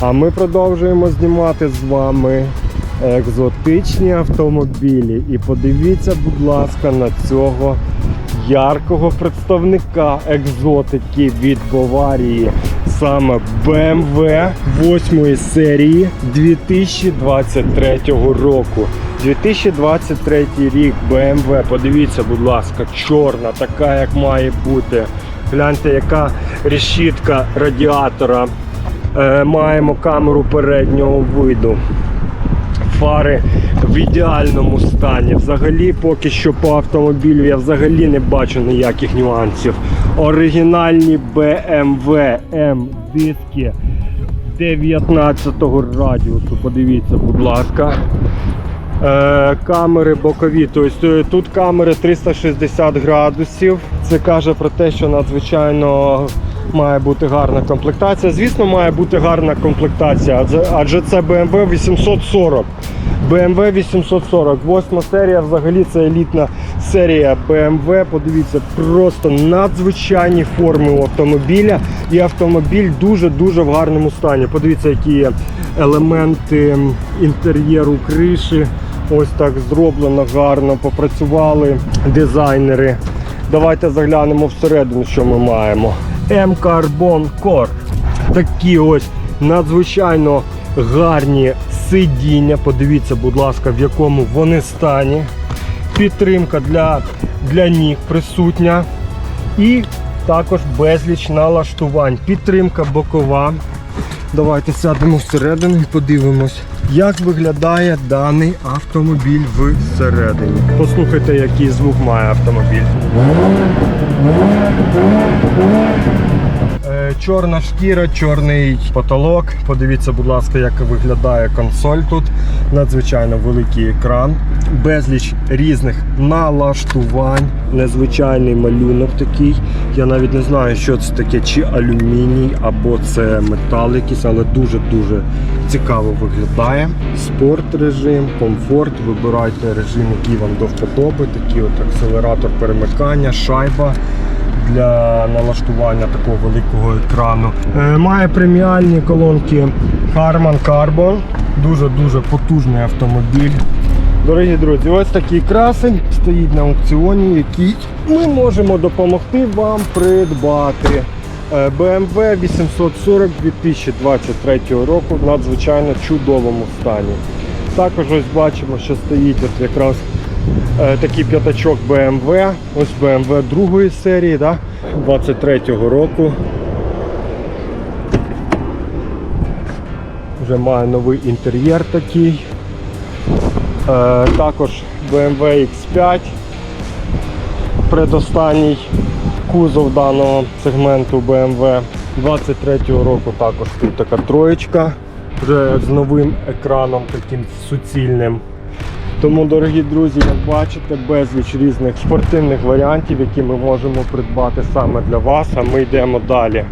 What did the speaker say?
А ми продовжуємо знімати з вами екзотичні автомобілі. І подивіться, будь ласка, на цього яркого представника екзотики від Баварії. Саме BMW 8 серії 2023 року. 2023 рік BMW, подивіться, будь ласка, чорна, така як має бути. Гляньте, яка решітка радіатора. Е, маємо камеру переднього виду. Фари в ідеальному стані. Взагалі, поки що по автомобілю я взагалі не бачу ніяких нюансів. Оригінальні BMW M диски 19 радіусу. Подивіться, будь ласка. Е, камери бокові. Тобто е, тут камери 360 градусів. Це каже про те, що надзвичайно має бути гарна комплектація. Звісно, має бути гарна комплектація, адже, це BMW 840. BMW 840. Восьма серія взагалі це елітна серія BMW. Подивіться, просто надзвичайні форми автомобіля. І автомобіль дуже-дуже в гарному стані. Подивіться, які є елементи інтер'єру криші. Ось так зроблено гарно, попрацювали дизайнери. Давайте заглянемо всередину, що ми маємо. M-Carbon Core. Такі ось надзвичайно гарні сидіння. Подивіться, будь ласка, в якому вони стані. Підтримка для, для ніг присутня. І також безліч налаштувань. Підтримка бокова. Давайте сядемо всередину і подивимось, як виглядає даний автомобіль всередині. Послухайте, який звук має автомобіль. Е, Чорна шкіра, чорний потолок. Подивіться, будь ласка, як виглядає консоль тут. Надзвичайно великий екран, безліч різних налаштувань, незвичайний малюнок такий. Я навіть не знаю, що це таке, чи алюміній, або це метал якийсь, але дуже-дуже цікаво виглядає. Спорт режим, комфорт. Вибирайте режим, який вам до вподоби. Такий от акселератор перемикання, шайба для налаштування такого великого екрану. Е, Має преміальні колонки Harman Kardon. Дуже-дуже потужний автомобіль. Дорогі друзі, ось такий красень стоїть на аукціоні, який ми можемо допомогти вам придбати. Е, BMW 840 2023 року в надзвичайно чудовому стані. Також ось бачимо, що стоїть от якраз такий п'ятачок BMW. Ось BMW другої серії, да? 23-го року. Вже має новий інтер'єр такий. Е, також BMW X5. Предостанній кузов даного сегменту BMW 23-го року також тут така троєчка вже з новим екраном таким суцільним. Тому, дорогі друзі, як бачите, безліч різних спортивних варіантів, які ми можемо придбати саме для вас, а ми йдемо далі.